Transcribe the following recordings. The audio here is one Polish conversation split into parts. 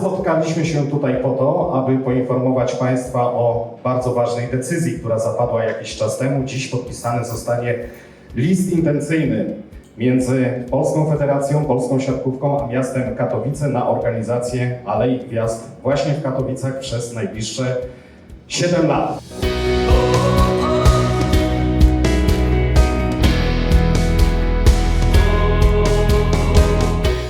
Zebraliśmy się tutaj po to, aby poinformować Państwa o bardzo ważnej decyzji, która zapadła jakiś czas temu. Dziś podpisany zostanie list intencyjny między Polską Federacją, Polską Siatkówką a miastem Katowice na organizację Alei Gwiazd właśnie w Katowicach przez najbliższe 7 lat.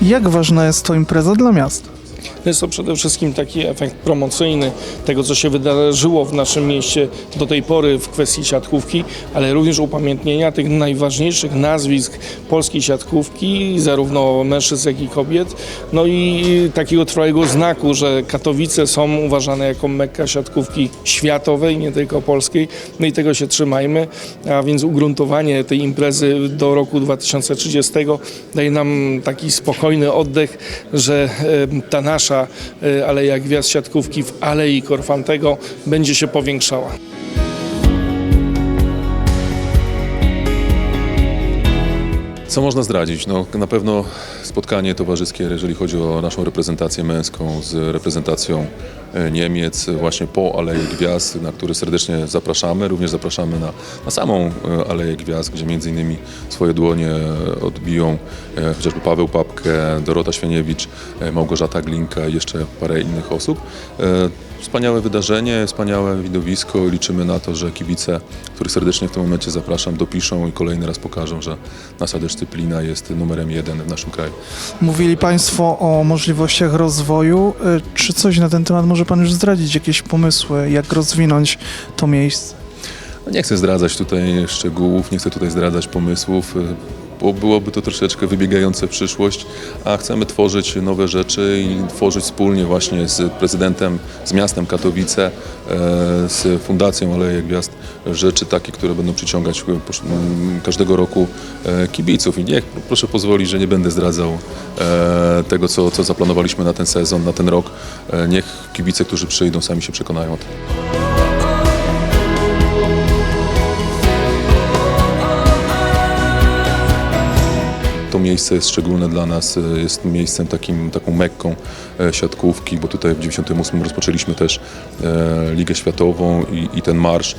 Jak ważna jest to impreza dla miasta? Jest to przede wszystkim taki efekt promocyjny tego, co się wydarzyło w naszym mieście do tej pory w kwestii siatkówki, ale również upamiętnienia tych najważniejszych nazwisk polskiej siatkówki, zarówno mężczyzn, jak i kobiet. No i takiego trwałego znaku, że Katowice są uważane jako mekka siatkówki światowej, nie tylko polskiej. No i tego się trzymajmy, a więc ugruntowanie tej imprezy do roku 2030 daje nam taki spokojny oddech, że e, ta nasza e, Aleja Gwiazd Siatkówki w Alei Korfantego będzie się powiększała. Co można zdradzić? No, na pewno spotkanie towarzyskie, jeżeli chodzi o naszą reprezentację męską z reprezentacją e, Niemiec, właśnie po Aleje Gwiazd, na który serdecznie zapraszamy. Również zapraszamy na, na samą e, Aleję Gwiazd, gdzie między innymi swoje dłonie e, odbiją chociażby Paweł Papkę, Dorota Świeniewicz, Małgorzata Glinka i jeszcze parę innych osób. E, Wspaniałe wydarzenie, wspaniałe widowisko. Liczymy na to, że kibice, których serdecznie w tym momencie zapraszam, dopiszą i kolejny raz pokażą, że nasza dyscyplina jest numerem jeden w naszym kraju. Mówili Państwo o możliwościach rozwoju. Y, Czy coś na ten temat może Pan już zdradzić? Jakieś pomysły, jak rozwinąć to miejsce? Nie chcę zdradzać tutaj szczegółów, nie chcę tutaj zdradzać pomysłów, y, bo byłoby to troszeczkę wybiegające w przyszłość, a chcemy tworzyć nowe rzeczy i tworzyć wspólnie właśnie z prezydentem, z miastem Katowice, e, z Fundacją Aleje Gwiazd rzeczy takie, które będą przyciągać e, posz- m, każdego roku e, kibiców. I niech, proszę pozwolić, że nie będę zdradzał tego, co, co zaplanowaliśmy na ten sezon, na ten rok. Niech kibice, którzy przyjdą, sami się przekonają o tym. To miejsce jest szczególne dla nas, e, jest miejscem takim, taką mekką e, siatkówki, bo tutaj w 98 rozpoczęliśmy też e, Ligę Światową i, i ten marsz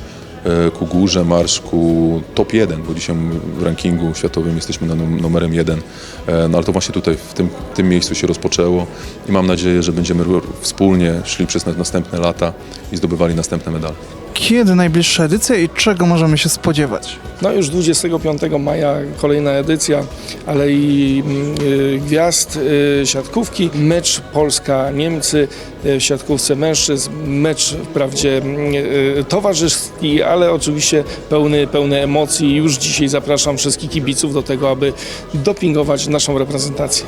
ku górze, marsz ku top 1, bo dzisiaj w rankingu światowym jesteśmy na num- numerem 1. E, no ale to właśnie tutaj, w tym, tym miejscu się rozpoczęło i mam nadzieję, że będziemy wspólnie szli przez na- następne lata i zdobywali następne medale. Kiedy najbliższa edycja i czego możemy się spodziewać? No już 25 maja kolejna edycja Alei mm, y, Gwiazd y, Siatkówki. Mecz Polska-Niemcy y, w siatkówce mężczyzn. Mecz wprawdzie mm, towarzyski, ale oczywiście pełny, pełny emocji. Już dzisiaj zapraszam wszystkich kibiców do tego, aby dopingować naszą reprezentację.